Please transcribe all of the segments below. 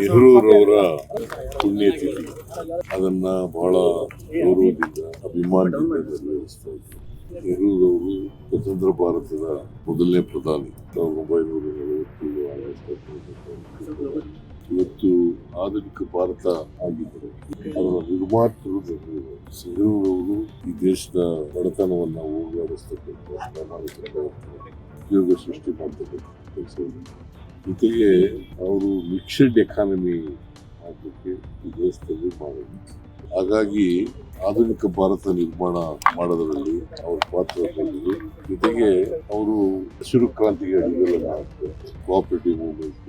ನೆಹರೂರವರ ಪುಣ್ಯತಿಥಿ. ಅದನ್ನ ಬಹಳ ಗೌರವದಿಂದ, ಅಭಿಮಾನದಿಂದ ನೆರವೇರಿಸ್ತಾ ಇದ್ದೀವಿ ನೆಹರೂರವರು ಸ್ವತಂತ್ರ ಭಾರತದ ಮೊದಲನೇ ಪ್ರಧಾನಿ. ಸಾವಿರದ ಒಂಬೈನೂರ ನಲವತ್ತೇಳು ಇವತ್ತು ಆಧುನಿಕ ಭಾರತ ಆಗಿದ್ದರು ಅದರ ನಿರ್ಮಾತೃ ನೆಹರೂರವರು. ಈ ದೇಶದ ಬಡತನವನ್ನು ಪ್ರಯತ್ನ ಉದ್ಯೋಗ ಸೃಷ್ಟಿ ಮಾಡ್ತಕ್ಕಂಥ ಕೆಲಸವನ್ನು ಜೊತೆಗೆ ಅವರು ಮಿಕ್ಸ್ಡ್ ಎಕಾನಮಿ ಮಾಡಲಿಕ್ಕೆ ಈ ದೇಶದಲ್ಲಿ ಮಾಡಿದ್ರು ಹಾಗಾಗಿ ಆಧುನಿಕ ಭಾರತ ನಿರ್ಮಾಣ ಮಾಡೋದರಲ್ಲಿ ಅವ್ರ ಪಾತ್ರ ಜೊತೆಗೆ ಅವರು ಹಸಿರು ಕ್ರಾಂತಿಗೆ ಅಡಿಗಳನ್ನು ಹಾಕ್ತಾರೆ ಕೋಆಪರೇಟಿವ್ ಮೂವ್ಮೆಂಟ್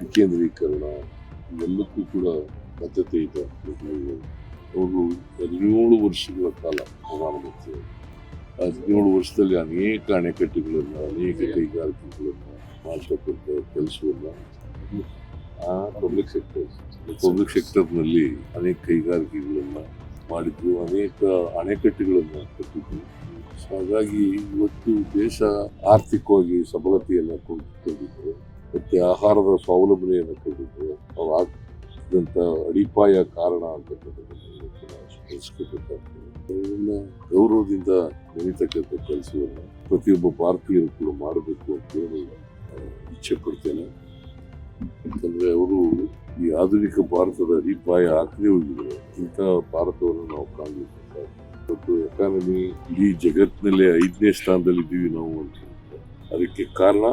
ವಿಕೇಂದ್ರೀಕರಣ ಎಲ್ಲಕ್ಕೂ ಕೂಡ ಬದ್ಧತೆ ಇದೆ ಅವರು ಹದಿನೇಳು ವರ್ಷಗಳ ಕಾಲ ಪ್ರಧಾನಮಂತ್ರಿ ಹದಿನೇಳು ವರ್ಷದಲ್ಲಿ ಅನೇಕ ಅಣೆಕಟ್ಟೆಗಳನ್ನು, ಅನೇಕ ಕೈಗಾರಿಕೆಗಳನ್ನು ಮಾಡ್ತಕ್ಕಂಥ ಕೆಲಸವನ್ನು ಆ ಪಬ್ಲಿಕ್ ಸೆಕ್ಟರ್ ಪಬ್ಲಿಕ್ ಸೆಕ್ಟರ್ನಲ್ಲಿ ಅನೇಕ ಕೈಗಾರಿಕೆಗಳನ್ನು ಮಾಡಿದ್ರು ಅನೇಕ ಅಣೆಕಟ್ಟುಗಳನ್ನು ಕಟ್ಟಿದ್ರು ಸೊ ಹಾಗಾಗಿ ಇವತ್ತು ದೇಶ ಆರ್ಥಿಕವಾಗಿ ಸಬಲತೆಯನ್ನು ಕೊಂಡುಕೊಂಡಿದ್ರು ಮತ್ತು ಆಹಾರದ ಸ್ವಾವಲಂಬನೆಯನ್ನು ಕೊಂಡಿದ್ರು ಅವ್ರು ಆಗ್ತಿದ್ದಂಥ ಅಡಿಪಾಯ ಕಾರಣ ಅಂತಕ್ಕಂಥದ್ದನ್ನು ಸ್ಮರಿಸ್ಕೋಬೇಕಾಗ್ತದೆ ಅವರನ್ನ ಗೌರವದಿಂದ ನೆನೀತಕ್ಕಂಥ ಕೆಲಸವನ್ನು ಪ್ರತಿಯೊಬ್ಬ ಭಾರತೀಯರು ಕೂಡ ಮಾಡಬೇಕು ಅಂತ ಹೇಳಿ ಇಚ್ಛೆ ಪಡ್ತೇನೆ. ಯಾಕಂದ್ರೆ ಅವರು ಈ ಆಧುನಿಕ ಭಾರತದ ಅಡಿಪಾಯ ಆಗದೇ ಹೋಗಿದ್ದಾರೆ ಇಂಥ ಭಾರತವನ್ನು ನಾವು ಕಾಣಬೇಕು ಎಕಾನಮಿ ಇಡೀ ಜಗತ್ತಿನಲ್ಲೇ ಐದನೇ ಸ್ಥಾನದಲ್ಲಿ ಇದ್ದೀವಿ ನಾವು ಅಂತ ಅದಕ್ಕೆ ಕಾರಣ